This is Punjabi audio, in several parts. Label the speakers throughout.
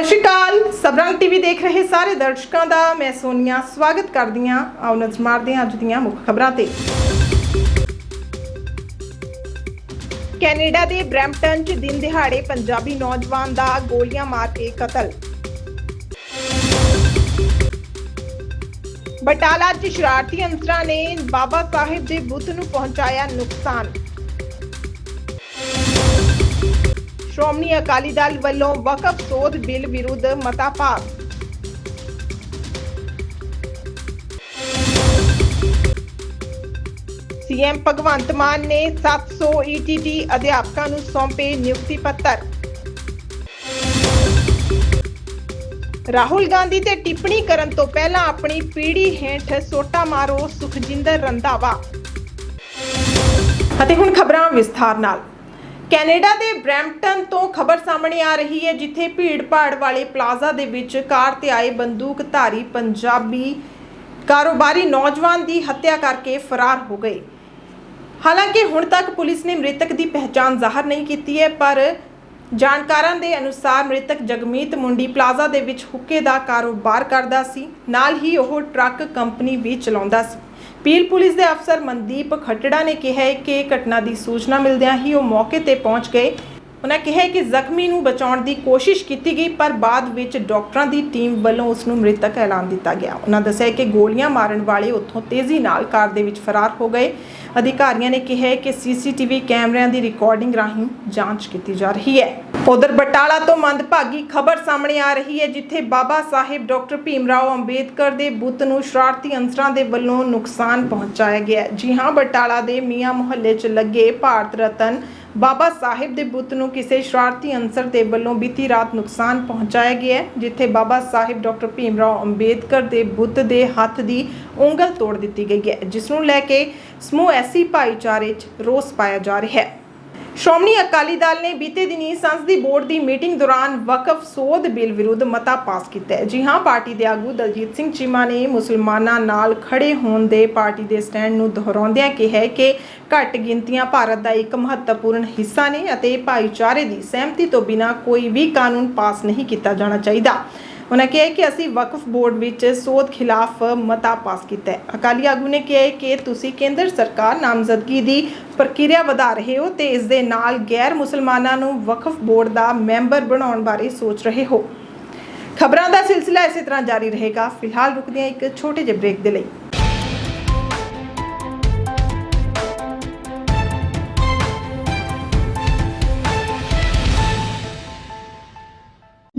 Speaker 1: ਸਤਿ ਸ਼੍ਰੀ ਅਕਾਲ। ਸਬਰੰਗ ਟੀਵੀ ਦੇਖ ਰਹੇ ਸਾਰੇ ਦਰਸ਼ਕਾਂ ਦਾ ਮੈਂ ਸੋਨੀਆ। ਸਵਾਗਤ ਕਰਦੀ ਹਾਂ ਆਓ ਨਜ਼ਰ ਮਾਰਦੇ ਹਾਂ ਅੱਜ ਦੀਆਂ ਮੁੱਖ ਖਬਰਾਂ ਤੇ। ਕੈਨੇਡਾ ਦੇ ਬਰੈਂਪਟਨ 'ਚ ਦਿਨ ਦਿਹਾੜੇ ਪੰਜਾਬੀ ਨੌਜਵਾਨ ਦਾ ਗੋਲੀਆਂ ਮਾਰ ਕੇ ਕਤਲ। ਬਟਾਲਾ 'ਚ ਸ਼ਰਾਰਤੀ ਅੰਸਰਾਂ ਨੇ ਬਾਬਾ ਸਾਹਿਬ ਦੇ ਬੁੱਤ ਨੂੰ ਪਹੁੰਚਾਇਆ ਨੁਕਸਾਨ। ਸ਼੍ਰੋਮਣੀ ਅਕਾਲੀ ਦਲ ਵੱਲੋਂ ਵਕਫ ਸੋਧ ਬਿੱਲ ਵਿਰੁੱਧ ਮਤਾ ਪਾਸ। ਸੀਐਮ ਭਗਵੰਤ ਮਾਨ ਨੇ 700 ਈਟੀਟੀ ਅਧਿਆਪਕਾਂ ਨੂੰ ਸੌਂਪੇ ਨਿਯੁਕਤੀ ਪੱਤਰ। ਰਾਹੁਲ ਗਾਂਧੀ ਤੇ ਟਿੱਪਣੀ ਕਰਨ ਤੋਂ ਪਹਿਲਾਂ ਆਪਣੀ ਪੀੜੀ ਹੇਠ ਸੋਟਾ ਮਾਰੋ ਸੁਖਜਿੰਦਰ ਰੰਧਾਵਾ। ਅਤੇ ਹੁਣ ਖਬਰਾਂ ਵਿਸਥਾਰ ਨਾਲ। ਕੈਨੇਡਾ ਦੇ ਬਰੈਂਪਟਨ ਤੋਂ ਖਬਰ ਸਾਹਮਣੇ ਆ ਰਹੀ ਹੈ, ਜਿੱਥੇ ਭੀੜ-ਭਾੜ ਵਾਲੇ ਪਲਾਜ਼ਾ ਦੇ ਵਿੱਚ ਕਾਰ ਤੇ ਆਏ ਬੰਦੂਕਧਾਰੀ ਪੰਜਾਬੀ ਕਾਰੋਬਾਰੀ ਨੌਜਵਾਨ ਦੀ ਹੱਤਿਆ ਕਰਕੇ ਫਰਾਰ ਹੋ ਗਏ। ਹਾਲਾਂਕਿ ਹੁਣ ਤੱਕ ਪੁਲਿਸ ਨੇ ਮ੍ਰਿਤਕ ਦੀ ਪਹਿਚਾਣ ਜ਼ਾਹਰ ਨਹੀਂ ਕੀਤੀ ਹੈ, ਪਰ ਜਾਣਕਾਰਾਂ ਦੇ ਅਨੁਸਾਰ ਮ੍ਰਿਤਕ ਜਗਮੀਤ ਮੁੰਡੀ ਪਲਾਜ਼ਾ ਦੇ ਵਿੱਚ ਹੁੱਕੇ ਦਾ ਕਾਰੋਬਾਰ ਕਰਦਾ ਸੀ। ਨਾਲ ਹੀ ਉਹ ਟਰੱਕ ਕੰਪਨੀ ਵੀ ਚਲਾਉਂਦਾ ਸੀ। ਪੀਲ ਪੁਲਿਸ ਦੇ ਅਫਸਰ ਮਨਦੀਪ ਖੱਟੜਾ ਨੇ ਕਿਹਾ ਹੈ ਕਿ ਘਟਨਾ ਦੀ ਸੂਚਨਾ ਮਿਲਦਿਆਂ ਹੀ ਉਹ ਮੌਕੇ ਤੇ ਪਹੁੰਚ ਗਏ। ਉਹਨਾਂ ਕਿਹਾ ਕਿ ਜ਼ਖਮੀ ਨੂੰ ਬਚਾਉਣ ਦੀ ਕੋਸ਼ਿਸ਼ ਕੀਤੀ ਗਈ, ਪਰ ਬਾਅਦ ਵਿੱਚ ਡਾਕਟਰਾਂ ਦੀ ਟੀਮ ਵੱਲੋਂ ਉਸ ਨੂੰ ਮ੍ਰਿਤਕ ਐਲਾਨ ਦਿੱਤਾ ਗਿਆ। ਉਹਨਾਂ ਦੱਸਿਆ ਕਿ ਗੋਲੀਆਂ ਮਾਰਨ ਵਾਲੇ ਉੱਥੋਂ ਤੇਜ਼ੀ ਨਾਲ ਕਾਰ ਦੇ ਵਿੱਚ ਫਰਾਰ ਹੋ ਗਏ। ਅਧਿਕਾਰੀਆਂ ਨੇ ਕਿਹਾ ਹੈ ਕਿ ਸੀਸੀਟੀਵੀ ਕੈਮਰਿਆਂ ਦੀ ਰਿਕਾਰਡਿੰਗ ਰਾਹੀਂ ਜਾਂਚ ਕੀਤੀ ਜਾ ਰਹੀ ਹੈ। ਉਧਰ ਬਟਾਲਾ ਤੋਂ ਮੰਦਭਾਗੀ ਖਬਰ ਸਾਹਮਣੇ ਆ ਰਹੀ ਹੈ, ਜਿੱਥੇ ਬਾਬਾ ਸਾਹਿਬ ਡਾਕਟਰ ਭੀਮ ਰਾਓ ਅੰਬੇਦਕਰ ਦੇ ਬੁੱਤ ਨੂੰ ਸ਼ਰਾਰਤੀ ਅੰਸਰਾਂ ਦੇ ਵੱਲੋਂ ਨੁਕਸਾਨ ਪਹੁੰਚਾਇਆ ਗਿਆ ਜੀ ਹਾਂ, ਬਟਾਲਾ ਦੇ ਮੀਆਂ ਮੁਹੱਲੇ 'ਚ ਲੱਗੇ ਭਾਰਤ ਰਤਨ ਬਾਬਾ ਸਾਹਿਬ ਦੇ ਬੁੱਤ ਨੂੰ ਕਿਸੇ ਸ਼ਰਾਰਤੀ ਅੰਸਰ ਦੇ ਵੱਲੋਂ ਬੀਤੀ ਰਾਤ ਨੁਕਸਾਨ ਪਹੁੰਚਾਇਆ ਗਿਆ ਜਿੱਥੇ ਬਾਬਾ ਸਾਹਿਬ ਡਾਕਟਰ ਭੀਮ ਰਾਓ ਅੰਬੇਦਕਰ ਦੇ ਬੁੱਤ ਦੇ ਹੱਥ ਦੀ ਉਂਗਲ ਤੋੜ ਦਿੱਤੀ ਗਈ ਹੈ, ਜਿਸ ਨੂੰ ਲੈ ਕੇ ਸਮੂਹ ਐਸੀ ਭਾਈਚਾਰੇ 'ਚ ਰੋਸ ਪਾਇਆ ਜਾ ਰਿਹਾ ਹੈ। ਸ਼੍ਰੋਮਣੀ ਅਕਾਲੀ ਦਲ ਨੇ ਬੀਤੇ ਦਿਨੀ ਸੰਸਦੀ ਬੋਰਡ ਦੀ ਮੀਟਿੰਗ ਦੌਰਾਨ ਵਕਫ ਸੋਧ ਬਿੱਲ ਵਿਰੁੱਧ ਮਤਾ ਪਾਸ ਕੀਤਾ ਹੈ। ਜੀ ਹਾਂ, ਪਾਰਟੀ ਦੇ ਆਗੂ ਦਲਜੀਤ ਸਿੰਘ ਚੀਮਾ ਨੇ ਮੁਸਲਮਾਨਾਂ ਨਾਲ ਖੜੇ ਹੋਣ ਦੇ ਪਾਰਟੀ ਦੇ ਸਟੈਂਡ ਨੂੰ ਦੁਹਰਾਉਂਦਿਆਂ ਕਿਹਾ ਕਿ ਘੱਟ ਗਿਣਤੀਆਂ ਭਾਰਤ ਦਾ ਇੱਕ ਮਹੱਤਵਪੂਰਨ ਹਿੱਸਾ ਨੇ ਅਤੇ ਭਾਈਚਾਰੇ ਦੀ ਸਹਿਮਤੀ ਤੋਂ ਬਿਨਾਂ ਕੋਈ ਵੀ ਕਾਨੂੰਨ ਪਾਸ ਨਹੀਂ ਕੀਤਾ ਜਾਣਾ ਚਾਹੀਦਾ। ਉਹਨਾਂ ਕਿਹਾ ਕਿ ਅਸੀਂ ਵਕਫ ਬੋਰਡ ਵਿੱਚ ਸੋਧ ਖਿਲਾਫ ਮਤਾ ਪਾਸ ਕੀਤਾ ਹੈ। ਅਕਾਲੀ ਆਗੂ ਨੇ ਕਿਹਾ ਕਿ ਤੁਸੀਂ ਕੇਂਦਰ ਸਰਕਾਰ ਨਾਮਜ਼ਦਗੀ ਦੀ ਪ੍ਰਕਿਰਿਆ ਵਧਾ ਰਹੇ ਹੋ ਤੇ ਇਸ ਦੇ ਨਾਲ ਗੈਰ ਮੁਸਲਮਾਨਾਂ ਨੂੰ ਵਕਫ ਬੋਰਡ ਦਾ ਮੈਂਬਰ ਬਣਾਉਣ ਬਾਰੇ ਸੋਚ ਰਹੇ ਹੋ। ਖਬਰਾਂ ਦਾ ਸਿਲਸਿਲਾ ਇਸੇ ਤਰ੍ਹਾਂ ਜਾਰੀ ਰਹੇਗਾ। ਫਿਲਹਾਲ ਰੁਕਦੇ ਹਾਂ ਇੱਕ ਛੋਟੇ ਜਿਹੇ ਬ੍ਰੇਕ ਦੇ ਲਈ।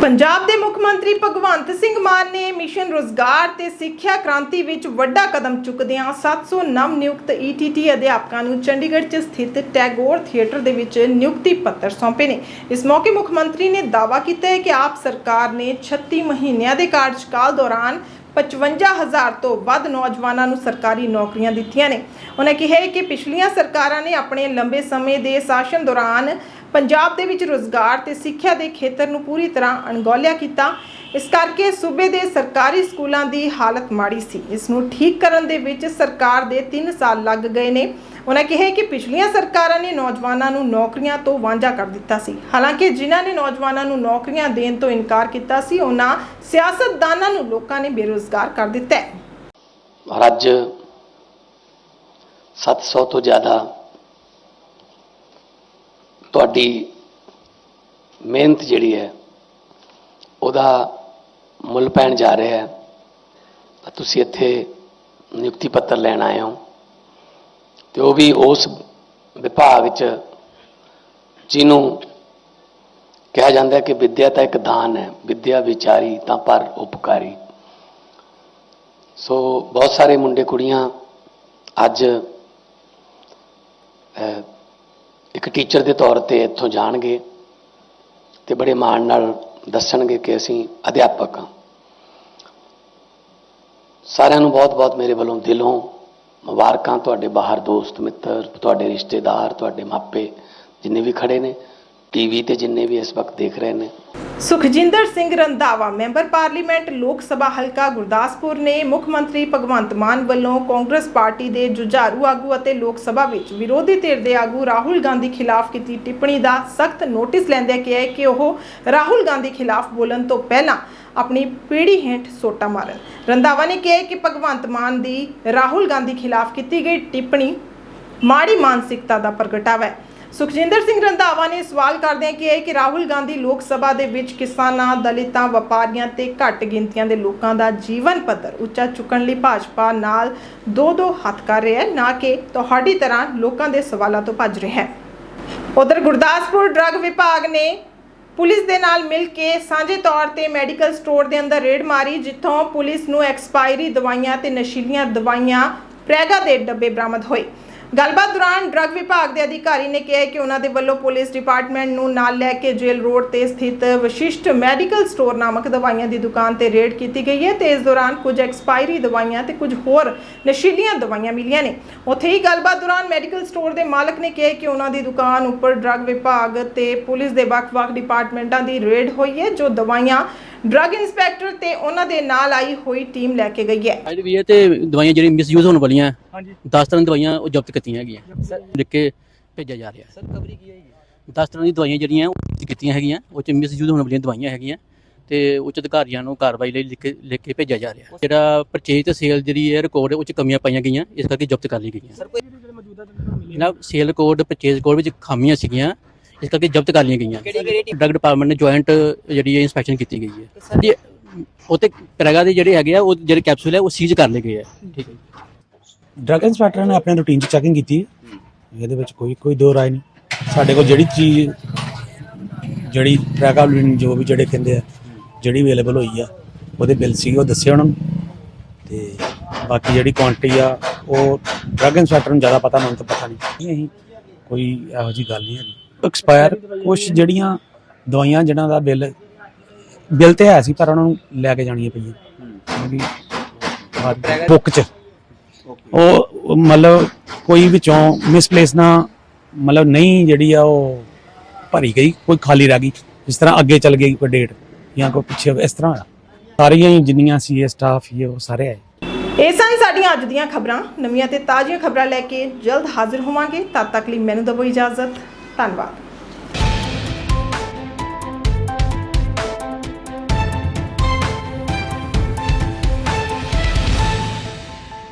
Speaker 1: ਪੰਜਾਬ ਦੇ ਮੁੱਖ ਮੰਤਰੀ ਭਗਵੰਤ ਸਿੰਘ ਮਾਨ ਨੇ ਮਿਸ਼ਨ ਰੋਜ਼ਗਾਰ ਤੇ ਸਿੱਖਿਆ ਕ੍ਰਾਂਤੀ ਵਿੱਚ ਵੱਡਾ ਕਦਮ ਚੁੱਕਦਿਆਂ 700 ਨਵ ਨਿਯੁਕਤ ਈਟੀਟੀ ਅਧਿਆਪਕਾਂ ਨੂੰ ਚੰਡੀਗੜ੍ਹ 'ਚ ਸਥਿਤ ਟੈਗੋਰ ਥੀਏਟਰ ਦੇ ਵਿੱਚ ਨਿਯੁਕਤੀ ਪੱਤਰ ਸੌਂਪੇ ਨੇ। ਇਸ ਮੌਕੇ ਮੁੱਖ ਮੰਤਰੀ ਨੇ ਦਾਅਵਾ ਕੀਤਾ ਹੈ ਕਿ ਆਪ ਸਰਕਾਰ ਨੇ 36 ਮਹੀਨਿਆਂ ਦੇ ਕਾਰਜਕਾਲ ਦੌਰਾਨ 55000 ਤੋਂ ਵੱਧ ਨੌਜਵਾਨਾਂ ਨੂੰ ਸਰਕਾਰੀ ਨੌਕਰੀਆਂ ਦਿੱਤੀਆਂ ਨੇ। ਉਹਨਾਂ ਕਿਹਾ ਹੈ ਕਿ ਪਿਛਲੀਆਂ ਸਰਕਾਰਾਂ ਨੇ ਆਪਣੇ ਲੰਬੇ ਸਮੇਂ ਦੇ ਸ਼ਾਸਨ ਦੌਰਾਨ ਪੰਜਾਬ ਦੇ ਵਿੱਚ ਰੋਜ਼ਗਾਰ ਤੇ ਸਿੱਖਿਆ ਦੇ ਖੇਤਰ ਨੂੰ ਪੂਰੀ ਤਰ੍ਹਾਂ ਅਣਗੌਲਿਆ ਕੀਤਾ। ਇਸ ਕਰਕੇ ਸੂਬੇ ਦੇ ਸਰਕਾਰੀ ਸਕੂਲਾਂ ਦੀ ਹਾਲਤ ਮਾੜੀ ਸੀ। ਇਸ ਨੂੰ ਠੀਕ ਕਰਨ ਦੇ ਵਿੱਚ ਸਰਕਾਰ ਦੇ 3 ਸਾਲ ਲੱਗ ਗਏ ਨੇ। ਉਹਨਾਂ ਕਿਹਾ ਕਿ ਪਿਛਲੀਆਂ ਸਰਕਾਰਾਂ ਨੇ ਨੌਜਵਾਨਾਂ ਨੂੰ ਨੌਕਰੀਆਂ ਤੋਂ ਵਾਂਝਾ ਕਰ ਦਿੱਤਾ ਸੀ। ਹਾਲਾਂਕਿ ਜਿਨ੍ਹਾਂ ਨੇ ਨੌਜਵਾਨਾਂ ਨੂੰ ਨੌਕਰੀਆਂ ਦੇਣ ਤੋਂ ਇਨਕਾਰ ਕੀਤਾ ਸੀ ਉਹਨਾਂ ਸਿਆਸਤਦਾਨਾਂ ਨੂੰ ਲੋਕਾਂ ਨੇ ਬੇਰੁਜ਼ਗਾਰ ਕਰ ਦਿੱਤਾ ਹੈ।
Speaker 2: ਅੱਜ 700 ਤੋਂ ਜ਼ਿਆਦਾ ਤੁਹਾਡੀ ਮਿਹਨਤ ਜਿਹੜੀ ਹੈ, ਉਹਦਾ ਮੁੱਲ ਪੈਣ ਜਾ ਰਿਹਾ ਹੈ। ਤਾਂ ਤੁਸੀਂ ਇੱਥੇ ਨਿਯੁਕਤੀ ਪੱਤਰ ਲੈਣ ਆਏ ਹੋ। ਤੇ ਉਹ ਵੀ ਉਸ ਵਿਭਾਗ ਵਿੱਚ ਜਿਹਨੂੰ ਕਿਹਾ ਜਾਂਦਾ ਕਿ ਵਿੱਦਿਆ ਤਾਂ ਇੱਕ ਦਾਨ ਹੈ, ਵਿੱਦਿਆ ਵਿਚਾਰੀ ਤਾਂ ਪਰ ਉਪਕਾਰੀ। ਸੋ ਬਹੁਤ ਸਾਰੇ ਮੁੰਡੇ ਕੁੜੀਆਂ ਅੱਜ ਇੱਕ ਟੀਚਰ ਦੇ ਤੌਰ ਤੇ ਇੱਥੋਂ ਜਾਣਗੇ ਤੇ ਬੜੇ ਮਾਣ ਨਾਲ ਦੱਸਣਗੇ ਕਿ ਅਸੀਂ ਅਧਿਆਪਕ ਹਾਂ। ਸਾਰਿਆਂ ਨੂੰ ਬਹੁਤ-ਬਹੁਤ ਮੇਰੇ ਵੱਲੋਂ ਦਿਲੋਂ ਮੁਬਾਰਕਾਂ, ਤੁਹਾਡੇ ਬਾਹਰ ਦੋਸਤ, ਮਿੱਤਰ, ਤੁਹਾਡੇ ਰਿਸ਼ਤੇਦਾਰ, ਤੁਹਾਡੇ ਮਾਪੇ ਜਿੰਨੇ ਵੀ ਖੜੇ ਨੇ। ਟੀਵੀ ਤੇ ਜਿੰਨੇ ਵੀ ਇਸ ਵਕਤ ਦੇਖ ਰਹੇ ਨੇ।
Speaker 1: ਸੁਖਜਿੰਦਰ ਸਿੰਘ ਰੰਧਾਵਾ, ਮੈਂਬਰ ਪਾਰਲੀਮੈਂਟ ਲੋਕ ਸਭਾ ਹਲਕਾ ਗੁਰਦਾਸਪੁਰ ਨੇ ਮੁੱਖ ਮੰਤਰੀ ਭਗਵੰਤ ਮਾਨ ਵੱਲੋਂ ਕਾਂਗਰਸ ਪਾਰਟੀ ਦੇ ਜੁਝਾਰੂ ਆਗੂ ਅਤੇ ਲੋਕ ਸਭਾ ਵਿੱਚ ਵਿਰੋਧੀ ਧਿਰ ਦੇ ਆਗੂ ਰਾਹੁਲ ਗਾਂਧੀ ਖਿਲਾਫ ਕੀਤੀ ਟਿੱਪਣੀ ਦਾ ਸਖਤ ਨੋਟਿਸ ਲੈਂਦਿਆਂ ਕਿਹਾ ਹੈ ਕਿ ਉਹ ਰਾਹੁਲ ਗਾਂਧੀ ਖਿਲਾਫ ਬੋਲਣ ਤੋਂ ਪਹਿਲਾਂ ਆਪਣੀ ਪੀੜੀ ਹੇਠ ਸੋਟਾ ਮਾਰਨ। ਰੰਧਾਵਾ ਨੇ ਕਿਹਾ ਹੈ ਕਿ ਭਗਵੰਤ ਮਾਨ ਦੀ ਰਾਹੁਲ ਗਾਂਧੀ ਖਿਲਾਫ ਕੀਤੀ ਗਈ ਟਿੱਪਣੀ ਮਾੜੀ ਮਾਨਸਿਕਤਾ ਦਾ ਪ੍ਰਗਟਾਵਾ ਹੈ। ਸੁਖਜਿੰਦਰ ਸਿੰਘ ਰੰਧਾਵਾ ਨੇ ਸਵਾਲ ਕਰਦਿਆਂ ਕਿਹਾ ਕਿ ਰਾਹੁਲ ਗਾਂਧੀ ਲੋਕ ਸਭਾ ਦੇ ਵਿੱਚ ਕਿਸਾਨਾਂ, ਦਲਿਤਾਂ, ਵਪਾਰੀਆਂ ਤੇ ਘੱਟ ਗਿਣਤੀਆਂ ਦੇ ਲੋਕਾਂ ਦਾ ਜੀਵਨ ਪੱਧਰ ਉੱਚਾ ਚੁੱਕਣ ਲਈ ਭਾਜਪਾ ਨਾਲ ਦੋ ਦੋ ਹੱਥ ਕਰ ਰਿਹਾ ਹੈ, ਨਾ ਕਿ ਤੁਹਾਡੀ ਤਰ੍ਹਾਂ ਲੋਕਾਂ ਦੇ ਸਵਾਲਾਂ ਤੋਂ ਭੱਜ ਰਿਹਾ ਹੈ। ਉਧਰ ਗੁਰਦਾਸਪੁਰ ਡਰੱਗ ਵਿਭਾਗ ਨੇ ਪੁਲਿਸ ਦੇ ਨਾਲ ਮਿਲ ਕੇ ਸਾਂਝੇ ਤੌਰ ਤੇ ਮੈਡੀਕਲ ਸਟੋਰ ਦੇ ਅੰਦਰ ਰੇਡ ਮਾਰੀ, ਜਿੱਥੋਂ ਪੁਲਿਸ ਨੂੰ ਐਕਸਪਾਇਰੀ ਦਵਾਈਆਂ ਤੇ ਨਸ਼ੀਲੀਆਂ ਦਵਾਈਆਂ ਪ੍ਰੈਗਾ ਦੇ ਡੱਬੇ ਬਰਾਮਦ ਹੋਏ। ਗੱਲਬਾਤ ਦੌਰਾਨ ਡਰੱਗ ਵਿਭਾਗ ਦੇ ਅਧਿਕਾਰੀ ਨੇ ਕਿਹਾ ਕਿ ਉਹਨਾਂ ਦੇ ਵੱਲੋਂ ਪੁਲਿਸ ਡਿਪਾਰਟਮੈਂਟ ਨੂੰ ਨਾਲ ਲੈ ਕੇ ਜੇਲ੍ਹ ਰੋਡ ਤੇ ਸਥਿਤ ਵਿਸ਼ਿਸ਼ਟ ਮੈਡੀਕਲ ਸਟੋਰ ਨਾਮਕ ਦਵਾਈਆਂ ਦੀ ਦੁਕਾਨ ਤੇ ਰੇਡ ਕੀਤੀ ਗਈ ਹੈ ਤੇ ਇਸ ਦੌਰਾਨ ਕੁਝ ਐਕਸਪਾਇਰੀ ਦਵਾਈਆਂ ਤੇ ਕੁਝ ਹੋਰ ਨਸ਼ੀਲੀਆਂ ਦਵਾਈਆਂ ਮਿਲੀਆਂ ਨੇ। ਉੱਥੇ ਹੀ ਗੱਲਬਾਤ ਦੌਰਾਨ ਮੈਡੀਕਲ ਸਟੋਰ ਦੇ ਮਾਲਕ ਨੇ ਕਿਹਾ ਕਿ ਉਹਨਾਂ ਦੀ ਦੁਕਾਨ ਉੱਪਰ ਡਰੱਗ ਵਿਭਾਗ ਤੇ ਪੁਲਿਸ ਦੇ ਵੱਖ-ਵੱਖ ਡਿਪਾਰਟਮੈਂਟਾਂ ਦੀ ਰੇਡ ਹੋਈ ਹੈ, ਜੋ ਦਵਾਈਆਂ ਡਰੱਗ ਇੰਸਪੈਕਟਰ ਤੇ ਉਹਨਾਂ ਦੇ ਨਾਲ ਆਈ ਹੋਈ ਟੀਮ ਲੈ ਕੇ ਗਈ ਹੈ।
Speaker 3: ਅੱਜ ਵੀ ਇਹ ਤੇ ਦਵਾਈਆਂ ਜਿਹੜੀ ਮਿਸਯੂਜ਼ ਹੋਣ ਵਾਲੀਆਂ ਹਾਂਜੀ। 10 ਤਰ੍ਹਾਂ ਦੀਆਂ ਦਵਾਈਆਂ ਉਹ ਜ਼ਬਤ ਕੀਤੀਆਂ ਹੈਗੀਆਂ। ਲਿਖ ਕੇ ਭੇਜਿਆ ਜਾ ਰਿਹਾ। ਸਰ ਕਵਰੀ ਕੀ ਹੈ 10 ਤਰ੍ਹਾਂ ਦੀਆਂ ਦਵਾਈਆਂ ਜਿਹੜੀਆਂ ਉਹ ਜ਼ਬਤ ਕੀਤੀਆਂ ਹੈਗੀਆਂ ਉਹ ਚ ਮਿਸਯੂਜ਼ ਹੋਣ ਵਾਲੀਆਂ ਦਵਾਈਆਂ ਹੈਗੀਆਂ ਤੇ ਉੱਚ ਅਧਿਕਾਰੀਆਂ ਨੂੰ ਕਾਰਵਾਈ ਲਈ ਲਿਖ ਕੇ ਲਿਖ ਕੇ ਭੇਜਿਆ ਜਾ ਰਿਹਾ। ਜਿਹੜਾ ਪਰਚੇਜ ਤੇ ਸੇਲ ਜਿਹੜੀ ਹੈ ਰਿਕਾਰਡ ਉਹ ਚ ਕਮੀਆਂ ਪਾਈਆਂ ਗਈਆਂ ਇਸ ਕਰਕੇ ਜ਼ਬਤ ਕਰ ਲਈ ਗਈਆਂ। ਸਰ ਕੋਈ ਜਨਾਬ ਸੇਲ ਰਿਕਾਰਡ ਪਰਚੇਜ ਰਿਕਾਰਡ ਵਿੱਚ ਖਾਮੀਆਂ ਸੀਗੀਆਂ ਇਸ ਕਰਕੇ ਜ਼ਬਤ ਕਰ ਲਈਆਂ ਗਈਆਂ। ਡਰੱਗ ਡਿਪਾਰਟਮੈਂਟ ਨੇ ਜੁਆਇੰਟ ਜਿਹੜੀ ਹੈ ਇਨਸਪੈਕਸ਼ਨ ਕੀਤੀ ਗਈ ਹੈ। ਜੀ ਉਹ ਤੇ ਪ੍ਰੈਗਾ ਦੇ ਜਿਹੜੇ ਹੈਗੇ ਆ ਉਹ ਜਿਹੜੇ ਕੈਪਸੂਲ ਹੈ ਉਹ ਸੀਜ਼ ਕਰ ਲਏ ਗਏ ਆ। ਠੀਕ ਹੈ।
Speaker 4: ਡਰੱਗ ਇੰਸਪੈਕਟਰ ਨੇ ਆਪਣੇ ਰੂਟੀਨ ਚ ਚੈਕਿੰਗ ਕੀਤੀ ਹੈ। ਇਹਦੇ ਵਿੱਚ ਕੋਈ ਕੋਈ ਦੋ ਰਾਏ ਨਹੀਂ। ਸਾਡੇ ਕੋਲ ਜਿਹੜੀ ਚੀਜ਼ ਜਿਹੜੀ ਪ੍ਰੈਗਾਬਲਿਨ ਜੋ ਵੀ ਜਿਹੜੇ ਕਹਿੰਦੇ ਆ ਜਿਹੜੀ ਅਵੇਲੇਬਲ ਹੋਈ ਆ ਉਹਦੇ ਬਿੱਲ ਸੀਗੇ ਉਹ ਦੱਸੇ ਉਹਨਾਂ ਨੂੰ। ਤੇ ਬਾਕੀ ਜਿਹੜੀ ਕੁਆਂਟੀਟੀ ਆ ਉਹ ਡਰੱਗ ਇੰਸਪੈਕਟਰ ਨੂੰ ਜ਼ਿਆਦਾ ਪਤਾ ਮੈਨੂੰ ਤਾਂ ਪਤਾ ਨਹੀਂ। ਅਸੀਂ ਕੋਈ ਇਹੋ ਜੀ ਗੱਲ ਨਹੀਂ ਹੈਗੀ। ਐਕਸਪਾਇਰ ਕੁਝ ਜਿਹੜੀਆਂ ਦਵਾਈਆਂ ਜਿਨ੍ਹਾਂ ਦਾ ਬਿੱਲ ਬਿੱਲ ਤੇ ਹੈ ਸੀ ਪਰ ਉਹਨਾਂ ਨੂੰ ਲੈ ਕੇ ਜਾਣੀਆਂ ਪਈਆਂ ਬੁੱਕ ਚ। ਉਹ ਮਤਲਬ ਕੋਈ ਵਿੱਚੋਂ ਮਿਸਪਲੇਸ ਨਾ ਮਤਲਬ ਨਹੀਂ ਜਿਹੜੀ ਆ ਉਹ ਭਰੀ ਗਈ ਕੋਈ ਖਾਲੀ ਰਹਿ ਗਈ ਜਿਸ ਤਰ੍ਹਾਂ ਅੱਗੇ ਚੱਲ ਗਈ ਕੋਈ ਡੇਟ ਜਾਂ ਕੋਈ ਪਿੱਛੇ ਇਸ ਤਰ੍ਹਾਂ ਹੋਇਆ। ਸਾਰੀਆਂ ਹੀ ਜਿੰਨੀਆਂ ਸੀ ਇਹ ਸਟਾਫ ਹੀ ਉਹ ਸਾਰੇ ਆਏ।
Speaker 1: ਇਹ ਸਨ ਸਾਡੀਆਂ ਅੱਜ ਦੀਆਂ ਖਬਰਾਂ। ਨਵੀਆਂ ਤੇ ਤਾਜ਼ੀਆਂ ਖਬਰਾਂ ਲੈ ਕੇ ਜਲਦ ਹਾਜ਼ਰ ਹੋਵਾਂਗੇ। ਤਦ ਤੱਕ ਲਈ ਮੈਨੂੰ ਦਵੋ ਇਜਾਜ਼ਤ। ਧੰਨਵਾਦ।